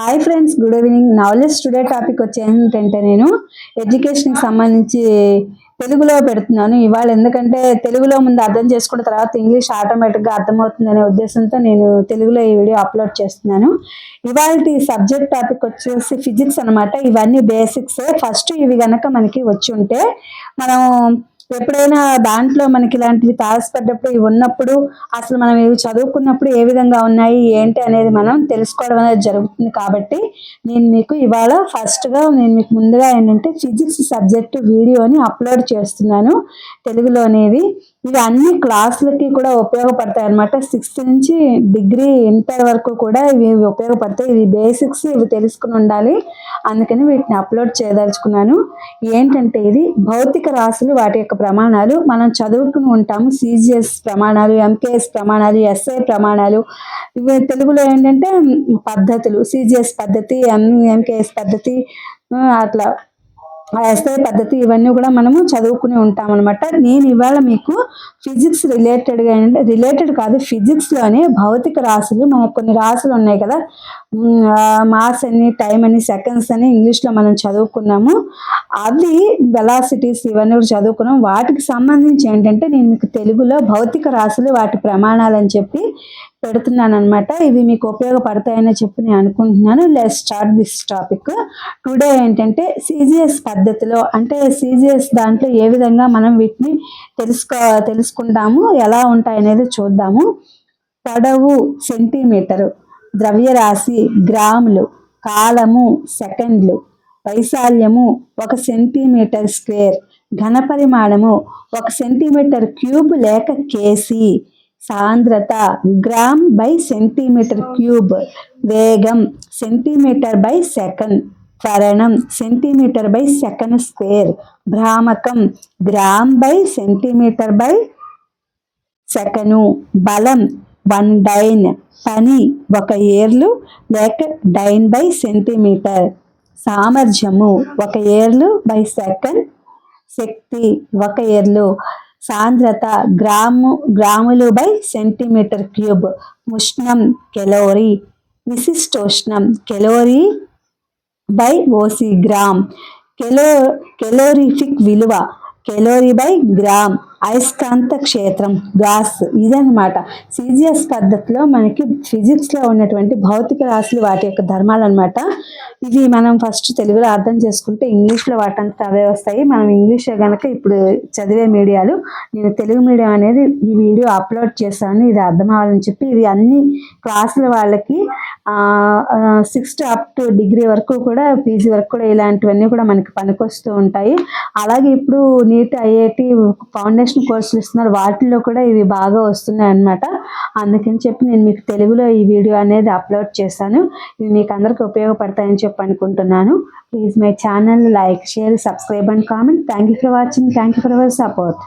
Hi friends good evening knowledge today topic వచ్చి ఏంటంటే నేను ఎడ్యుకేషన్కి సంబంధించి తెలుగులో పెడుతున్నాను. ఇవాళ ఎందుకంటే తెలుగులో ముందు అర్థం చేసుకున్న తర్వాత ఇంగ్లీష్ ఆటోమేటిక్గా అర్థమవుతుందనే ఉద్దేశంతో నేను తెలుగులో ఈ వీడియో అప్లోడ్ చేస్తున్నాను. ఇవాళ సబ్జెక్ట్ టాపిక్ వచ్చేసి ఫిజిక్స్ అనమాట ఇవన్నీ బేసిక్స్ ఫస్ట్ ఇవి కనుక మనకి వచ్చి ఉంటే మనం ఎప్పుడైనా దాంట్లో మనకి ఇలాంటివి తారసపడ్డప్పుడు ఇవి ఉన్నప్పుడు అసలు మనం ఇవి చదువుకున్నప్పుడు ఏ విధంగా ఉన్నాయి ఏంటి అనేది మనం తెలుసుకోవడం అనేది జరుగుతుంది కాబట్టి నేను మీకు ఇవాళ ఫస్ట్గా నేను మీకు ముందుగా ఏంటంటే ఫిజిక్స్ సబ్జెక్ట్ వీడియోని అప్లోడ్ చేస్తున్నాను. తెలుగులోనేవి. ఇవి అన్ని క్లాసులకి కూడా ఉపయోగపడతాయి అనమాట సిక్స్త్ నుంచి డిగ్రీ ఇంటర్ వరకు కూడా ఇవి ఉపయోగపడతాయి. ఇవి బేసిక్స్ ఇవి తెలుసుకుని ఉండాలి. అందుకని వీటిని అప్లోడ్ చేయదలుచుకున్నాను. ఏంటంటే ఇది భౌతిక రాశులు వాటి యొక్క ప్రమాణాలు. మనం చదువుకుని ఉంటాము. సిజిఎస్ ప్రమాణాలు ఎంకేఎస్ ప్రమాణాలు ఎస్ఐ ప్రమాణాలు. ఇవి తెలుగులో ఏంటంటే పద్ధతులు. సిజిఎస్ పద్ధతి ఎం ఎంకేఎస్ పద్ధతి అట్లా ఎస్ఐ పద్ధతి ఇవన్నీ కూడా మనము చదువుకుని ఉంటాం అనమాట నేను ఇవాళ మీకు ఫిజిక్స్ రిలేటెడ్గా ఏంటంటే రిలేటెడ్ కాదు ఫిజిక్స్లోనే భౌతిక రాశులు మనకు కొన్ని రాశులు ఉన్నాయి కదా. మాస్ అని టైం అని సెకండ్స్ అని ఇంగ్లీష్లో మనం చదువుకున్నాము. అవి వెలాసిటీస్ ఇవన్నీ కూడా చదువుకున్నాం. వాటికి సంబంధించి ఏంటంటే నేను మీకు తెలుగులో భౌతిక రాశులు వాటి ప్రమాణాలు అని చెప్పి పెడుతున్నాను అనమాట ఇవి మీకు ఉపయోగపడతాయని చెప్పి నేను అనుకుంటున్నాను. Let's start this topic today ఏంటంటే సిజిఎస్ పద్ధతిలో అంటే సిజిఎస్ దాంట్లో ఏ విధంగా మనం వీటిని తెలుసుకో తెలుసుకుంటాము ఎలా ఉంటాయనేది చూద్దాము. పొడవు సెంటీమీటరు ద్రవ్యరాశి గ్రాములు కాలము సెకండ్లు వైశాల్యము ఒక సెంటీమీటర్ స్క్వేర్ ఘనపరిమాణము ఒక సెంటీమీటర్ క్యూబ్ లేక కేసీ సాంద్రత గ్రామ్ బై సెంటీమీటర్ క్యూబ్ వేగం సెంటీమీటర్ బై సెకండ్ త్వరణం centimetre by second square భ్రామకం gram by centimetre by second బలం వన్ డైన్ పని ఒక ఏర్లు లేక డైన్ బై సెంటీమీటర్. సామర్థ్యము ఒక ఏర్లు బై సెకండ్. శక్తి ఒక ఏర్లు సాంద్రత గ్రాము గ్రాములు బై సెంటీమీటర్ క్యూబ్. ఉష్ణం కెలోరీ విశిష్టోష్ణం calorie by OC gram. కెలో calorific విలువ కెలోరీ బై గ్రామ్ అయస్కాంత క్షేత్రం గాస్ ఇదనమాట సిజిఎస్ పద్ధతిలో మనకి ఫిజిక్స్లో ఉన్నటువంటి భౌతిక రాశులు వాటి యొక్క ధర్మాలు అనమాట ఇవి మనం ఫస్ట్ తెలుగులో అర్థం చేసుకుంటే ఇంగ్లీష్లో వాటంతా అవే వస్తాయి. మనం ఇంగ్లీషే కనుక ఇప్పుడు చదివే మీడియాలు నేను తెలుగు మీడియం అనేది ఈ వీడియో అప్లోడ్ చేశాను ఇది అర్థం అవ్వాలని చెప్పి ఇది అన్ని క్లాసుల వాళ్ళకి సిక్స్త్ అప్ టు డిగ్రీ వరకు కూడా పీజీ వరకు కూడా ఇలాంటివన్నీ కూడా మనకి పనికొస్తూ ఉంటాయి. అలాగే ఇప్పుడు నీట్ ఐఐటి ఫౌండేషన్ కోర్సులు ఇస్తున్నారు. వాటిల్లో కూడా ఇవి బాగా వస్తున్నాయి అనమాట అందుకని చెప్పి నేను మీకు తెలుగులో ఈ వీడియో అనేది అప్లోడ్ చేశాను. ఇవి మీకు అందరికీ ఉపయోగపడతాయని చెప్పి అనుకుంటున్నాను. Please my channel like share subscribe and comment. Thank you for watching thank you for our support